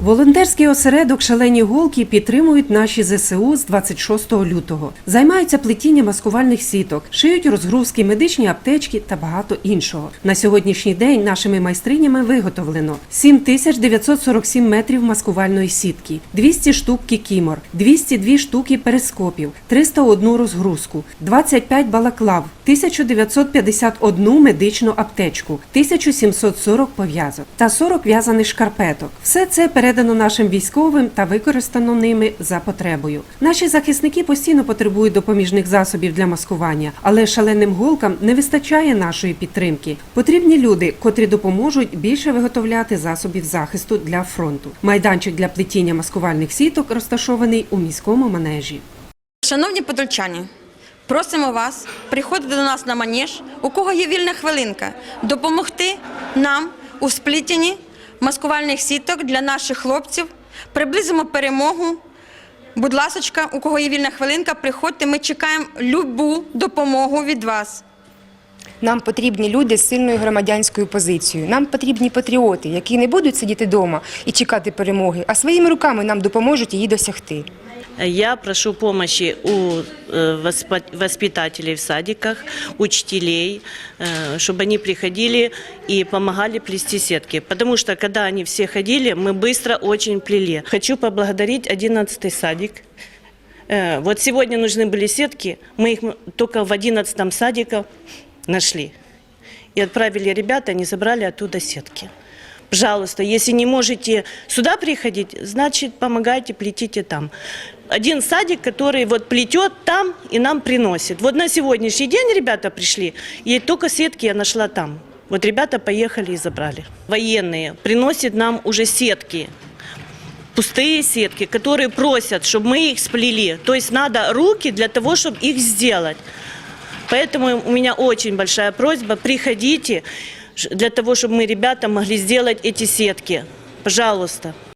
Волонтерський осередок Шалені голки підтримують наші ЗСУ з 26 лютого. Займаються плетінням маскувальних сіток, шиють розгрузки, медичні аптечки та багато іншого. На сьогоднішній день нашими майстринями виготовлено 7947 метрів маскувальної сітки, 200 штук кікімор, 202 штуки перископів, 301 розгрузку, 25 балаклав, 1951 медичну аптечку, 1740 пов'язок та 40 в'язаних шкарпеток. Все це передано нашим військовим та використано ними за потребою. Наші захисники постійно потребують допоміжних засобів для маскування, але шаленим голкам не вистачає нашої підтримки. Потрібні люди, котрі допоможуть більше виготовляти засобів захисту для фронту. Майданчик для плетіння маскувальних сіток розташований у міському манежі. Шановні подольчані, просимо вас приходити до нас на манеж, у кого є вільна хвилинка, допомогти нам у сплітінні маскувальних сіток для наших хлопців. Приблизимо перемогу. Будь ласочка, у кого є вільна хвилинка, приходьте. Ми чекаємо любу допомогу від вас. Нам потрібні люди з сильною громадянською позицією. Нам потрібні патріоти, які не будуть сидіти вдома і чекати перемоги, а своїми руками нам допоможуть її досягти. Я прошу помощи у э, воспитателей в садиках, учителей, э, чтобы они приходили и помогали плести сетки. Потому что, когда они все ходили, мы быстро очень плели. Хочу поблагодарить 11 садик. Э, Вот сегодня нужны были сетки, мы их только в 11 садике нашли. И отправили ребята, они забрали оттуда сетки. Пожалуйста, если не можете сюда приходить, значит помогайте, плетите там. Один садик, который вот плетет там и нам приносит. Вот на сегодняшний день ребята пришли, и только сетки я нашла там. Вот ребята поехали и забрали. Военные приносят нам уже сетки, пустые сетки, которые просят, чтобы мы их сплели. То есть надо руки для того, чтобы их сделать. Поэтому у меня очень большая просьба, приходите для того, чтобы мы ребята могли сделать эти сетки. Пожалуйста.